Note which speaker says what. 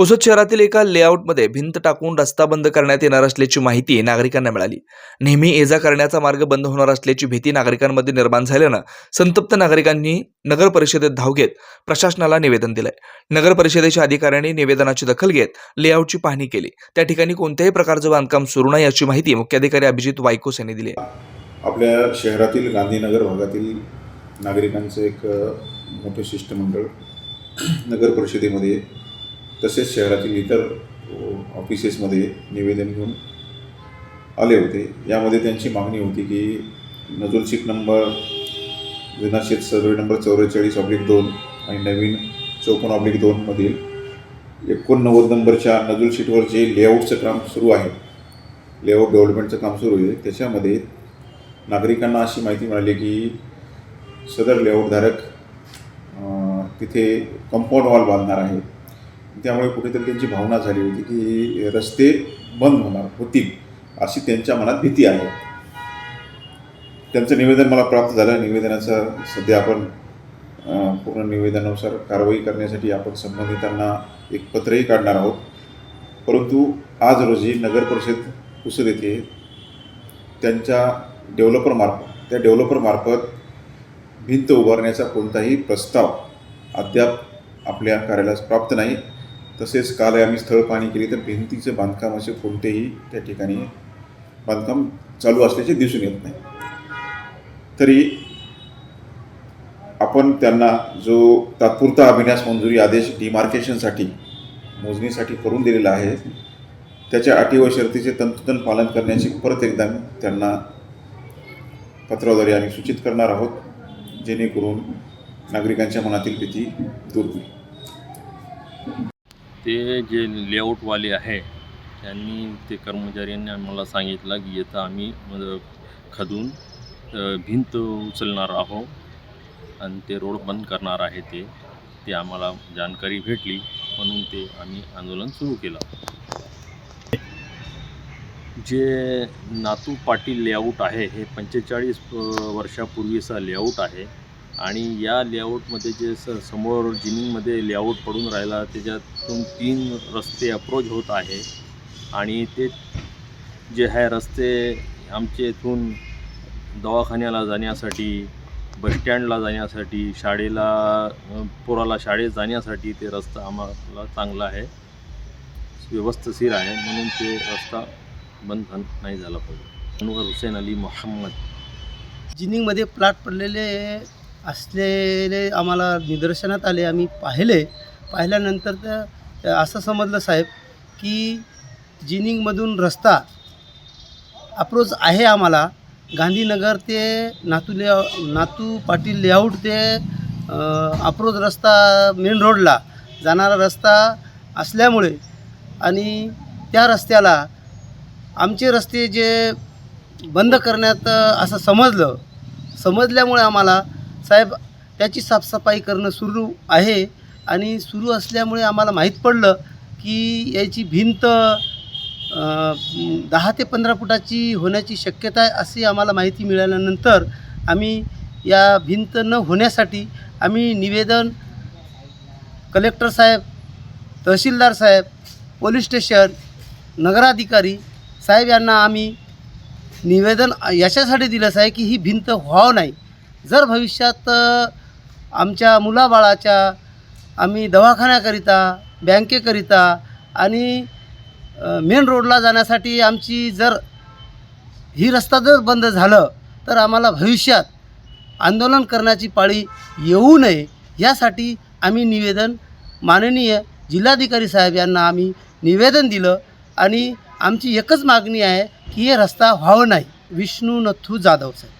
Speaker 1: पुसद शहरातील एका लेआउटमध्ये भिंत टाकून रस्ता बंद करण्यात येणार असल्याची माहिती नागरिकांना मिळाली. नेहमी ये जा करण्याचा मार्ग बंद होणार असल्याची भीती नागरिकांमध्ये निर्माण झाल्यानं संतप्त नागरिकांनी नगर परिषदेत धाव घेत प्रशासनाला निवेदन दिलंय. नगर परिषदेच्या अधिकाऱ्यांनी निवेदनाची दखल घेत लेआउटची पाहणी केली. त्या ठिकाणी कोणत्याही प्रकारचं बांधकाम सुरू नाही याची माहिती मुख्याधिकारी अभिजित वायकोस यांनी दिली
Speaker 2: आपल्या शहरातील गांधीनगर भागातील नागरिकांचं एक मोठं शिष्टमंडळ नगर परिषदेमध्ये तसेच शहरातील इतर ऑफिसेसमध्ये निवेदन घेऊन आले होते. यामध्ये त्यांची मागणी होती की नजूल नंबर विनाशेत सर्वे नंबर चौवेचाळीस ऑब्लिक दोन आणि नवीन चौपन्न ऑब्लिक दोनमधील एकोणनव्वद नंबरच्या नजूल शीटवर जे लेआउटचं काम सुरू आहे लेआउट डेव्हलपमेंटचं काम सुरू आहे त्याच्यामध्ये नागरिकांना अशी माहिती मिळाली की सदर लेआउटधारक तिथे कंपाऊंड वॉल बांधणार आहे. त्यामुळे कुठेतरी त्यांची भावना झाली होती की रस्ते बंद होणार होतील अशी त्यांच्या मनात भीती आहे. त्यांचं निवेदन मला प्राप्त झालं. निवेदनाचं सध्या आपण पूर्ण निवेदनानुसार कारवाई करण्यासाठी आपण संबंधितांना एक पत्रही काढणार आहोत. परंतु आज रोजी नगर परिषद पुसद येथे त्यांच्या डेव्हलपरमार्फत त्या डेव्हलपरमार्फत भिंत उभारण्याचा कोणताही प्रस्ताव अद्याप आपल्या कार्यालयास प्राप्त नाही. तसेच काल आम्ही स्थळ पाहणी केली तर भिंतीचं बांधकाम असे कोणतेही त्या ठिकाणी बांधकाम चालू असल्याचे दिसून येत नाही. तरी आपण त्यांना जो तात्पुरता अभिन्यास मंजुरी आदेश डिमार्केशनसाठी मोजणीसाठी करून दिलेला आहे त्याच्या अटी व शर्तीचे तंतोतंत पालन करण्याची परत एकदा त्यांना पत्राद्वारे आम्ही सूचित करणार आहोत जेणेकरून नागरिकांच्या मनातील भीती दूर होईल.
Speaker 3: ते जे लेआउटवाले आहे त्यांनी ते कर्मचाऱ्यांनी आम्हाला सांगितलं की येतं आम्ही खदून भिंत उचलणार आहोत आणि ते रोड बंद करणार आहे ते. ते आम्हाला जानकारी भेटली म्हणून ते आम्ही आंदोलन सुरू केलं. जे नातू पाटील लेआउट आहे हे पंचेचाळीस वर्षापूर्वीचा लेआउट आहे. आणि या लेआउटमध्ये जे स समोर जिनिंगमध्ये लेआउट पडून राहिला त्याच्यातून तीन रस्ते अप्रोच होत आहे. आणि ते जे आहे रस्ते आमचे इथून दवाखान्याला जाण्यासाठी बसस्टँडला जाण्यासाठी शाळेला पोराला शाळेत जाण्यासाठी ते रस्ता आम्हाला चांगला आहे. व्यवस्थिशीर आहे म्हणून ते रस्ता बंद नाही झाला पाहिजे. अनवर हुसेन अली मोहम्मद.
Speaker 4: जिनिंगमध्ये प्लॉट पडलेले असलेले आम्हाला निदर्शनात आले आम्ही पाहिले. पाहिल्यानंतर तर असं समजलं साहेब की जिनिंगमधून रस्ता अप्रोच आहे आम्हाला. गांधीनगर ते नातू ले नातू पाटील लेआउट ते अप्रोच रस्ता मेन रोडला जाणारा रस्ता असल्यामुळे आणि त्या रस्त्याला आमचे रस्ते जे बंद करण्यात असं समजलं. समजल्यामुळे आम्हाला साहेब त्याची साफसफाई करणं सुरू आहे आणि सुरू असल्यामुळे आम्हाला माहीत पडलं की याची भिंत दहा ते पंधरा फुटाची होण्याची शक्यता आहे अशी आम्हाला माहिती मिळाल्यानंतर आम्ही या भिंत न होण्यासाठी आम्ही निवेदन कलेक्टर साहेब तहसीलदार साहेब पोलीस स्टेशन नगराधिकारी साहेब यांना आम्ही निवेदन याच्यासाठी दिलंच आहे की ही भिंत व्हावं नाही. जर भविष्यात आमच्या मुलाबाळाच्या आम्ही दवाखान्याकरिता बँकेकरिता आणि मेन रोडला जाण्यासाठी आमची जर ही रस्ता जर बंद झालं तर आम्हाला भविष्यात आंदोलन करण्याची पाळी येऊ नये यासाठी आम्ही निवेदन माननीय जिल्हाधिकारी साहेब यांना आम्ही निवेदन दिलं आणि आमची एकच मागणी आहे की हे रस्ता व्हावं नाही. विष्णू नथू जाधव साहेब.